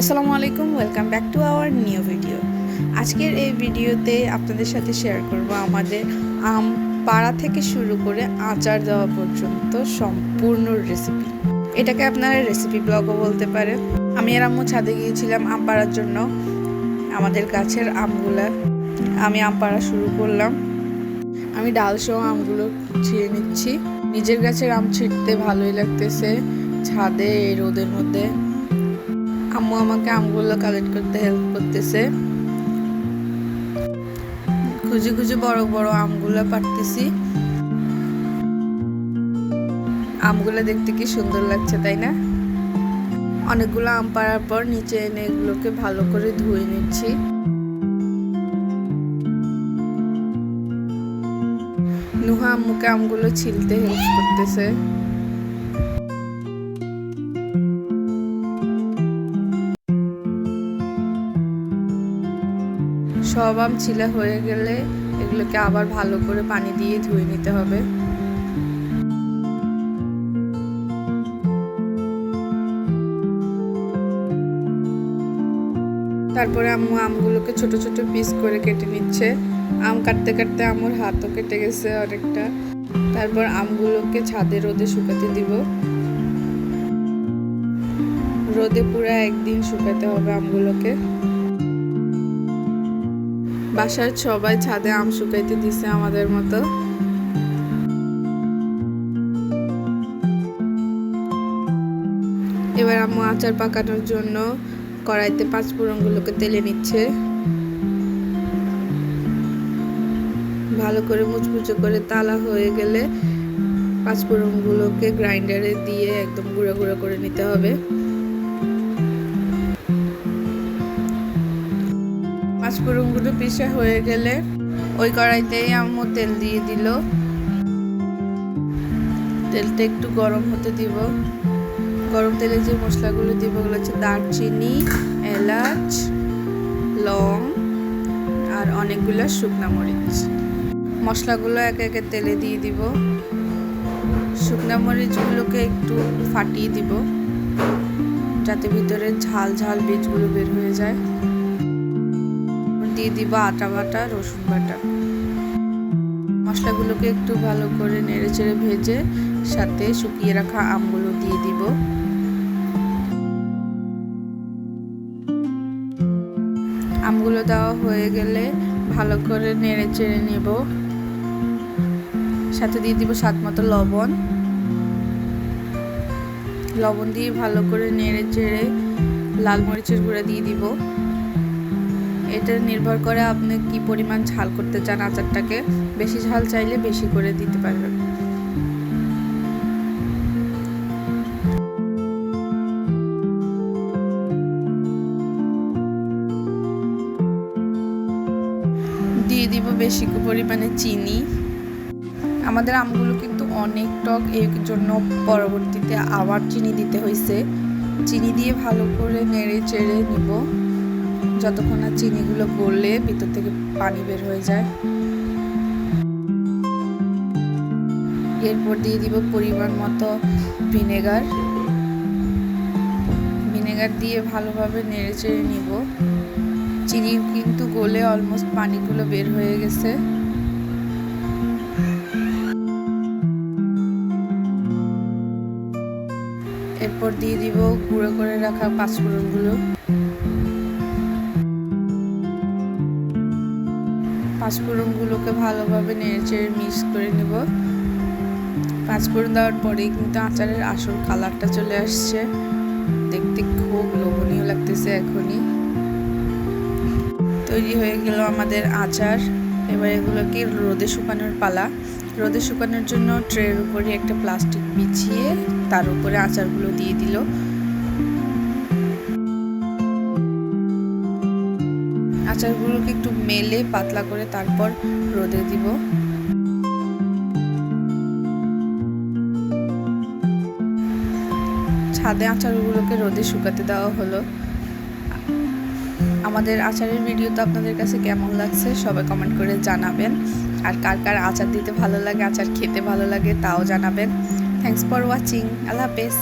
আসসালামু আলাইকুম welcome back to our new video আজকের এই ভিডিওতে আপনাদের সাথে শেয়ার করব আমাদের আম পাড়া থেকে শুরু করে আচার দেওয়া পর্যন্ত সম্পূর্ণ রেসিপি এটাকে আপনারা রেসিপি ব্লগও বলতে পারেন। আমি আর আম্মু ছাদে গিয়েছিলাম আম পাড়ার জন্য। আমাদের গাছের আমগুলা আমি আম পাড়া শুরু করলাম। আমি ডাল সহ আমগুলো ছিঁড়ে নিচ্ছি। নিজের গাছের আম ছিঁড়তে ভালোই লাগতেছে। ছাদে রোদের মধ্যে। আম্মু আমাকে আমগুলো কালেক্ট করতে হেল্প করতেছে। খুঁজে খুঁজে বড় বড় আমগুলো পারতেছি আমগুলো দেখতে কি সুন্দর লাগছে, তাই না? অনেকগুলো আম পাড়ার পর নিচে এনে এগুলোকে ভালো করে ধুয়ে নিচ্ছি। নুহা আম্মুকে আমগুলো ছিলতে হেল্প করতেছে। সব আম ছিলা হয়ে গেলে এগুলোকে আবার ভালো করে পানি দিয়ে ধুয়ে নিতে হবে। তারপরে আম্মু আমগুলোকে ছোট ছোট পিস করে কেটে নিচ্ছে। আম কাটতে কাটতে আমার হাতও কেটে গেছে অনেকটা। তারপর আমগুলোকে ছাদে রোদে শুকাতে দিব। রোদে পুরো একদিন শুকাতে হবে আমগুলোকে। বাসার সবাই ছাদে আম শুকাইতে দিছে আমাদের মতো। এবার আম্মু আচার পাকানোর জন্য কড়াইতে পাঁচ ফোড়নগুলোকে তেলে নিচ্ছে। ভালো করে মুচমুচে করে তালা হয়ে গেলে পাঁচ ফোড়নগুলোকে গ্রাইন্ডারে দিয়ে একদম গুঁড়ো গুঁড়ো করে নিতে হবে। পাঁচফোড়নগুলো পিসা হয়ে গেলে ওই কড়াইতেই আম্মু তেল দিয়ে দিল। তেলটা একটু গরম হতে দিব। গরম তেলে যে মশলাগুলো দিব ওগুলো হচ্ছে দারচিনি, এলাচ, লং আর অনেকগুলো শুকনা মরিচ। মশলাগুলো একে একে তেলে দিয়ে দিব। শুকনা মরিচগুলোকে একটু ফাটিয়ে দিব। যাতে ভিতরে ঝাল ঝাল বীজগুলো বের হয়ে যায়। দিয়ে দিব আটা বাটা, রসুন বাটা। মশলাগুলোকে একটু ভালো করে নেড়ে চেড়ে ভেজে সাথে শুকিয়ে রাখা আমগুলো দিয়ে দিব। আমগুলো দেওয়া হয়ে গেলে ভালো করে নেড়ে চেড়ে নেব। সাথে দিয়ে দিব স্বাদ মতো লবণ। লবণ দিয়ে ভালো করে নেড়ে চেড়ে লাল মরিচের গুঁড়া দিয়ে দিব। এটা নির্ভর করে আপনি কি পরিমাণ ঝাল করতে চান আচারটাকে। বেশি ঝাল চাইলে বেশি করে দিতে পারবেন। দিয়ে দিব বেশি পরিমাণে চিনি। আমাদের আমগুলো কিন্তু অনেক টক, এর জন্য পরবর্তীতে আবার চিনি দিতে হয়েছে চিনি দিয়ে ভালো করে নেড়ে চেড়ে নিব। যতক্ষণ না চিনিগুলো গললে ভিতর থেকে পানি বের হয়ে যায়। এরপর দিয়ে দিব পরিমাণ মতো ভিনেগার। ভিনেগার দিয়ে ভালোভাবে নেড়ে চেড়ে নিব। চিনি কিন্তু গলে অলমোস্ট পানিগুলো বের হয়ে গেছে। এরপর দিয়ে দিব গুঁড়ো করে রাখা পাঁচফোড়নগুলো। পাঁচফোড়নগুলোকে ভালোভাবে নেড়েচেড়ে মিক্স করে নেব। পাঁচফোড়ন দেওয়ার পরেই কিন্তু আচারের আসল কালারটা চলে আসছে। দেখতে খুব লোভনীয় লাগতেছে এখনই। তৈরি হয়ে গেল আমাদের আচার। এবার এগুলোকে রোদে শুকানোর পালা। রোদে শুকানোর জন্য ট্রের উপরে একটা প্লাস্টিক বিছিয়ে তার উপরে আচারগুলো দিয়ে দিল। আচারগুলোকে একটু মেলে পাতলা করে তারপর রোদে দিব। ছাদে আচারগুলোকে রোদে শুকাতে দেওয়া হলো। আমাদের আচারের ভিডিও তো আপনাদের কাছে কেমন লাগছে সবাই কমেন্ট করে জানাবেন। আর কার কার আচার দিতে ভালো লাগে, আচার খেতে ভালো লাগে তাও জানাবেন। থ্যাংকস ফর ওয়াচিং আল্লাহ হাফেজ।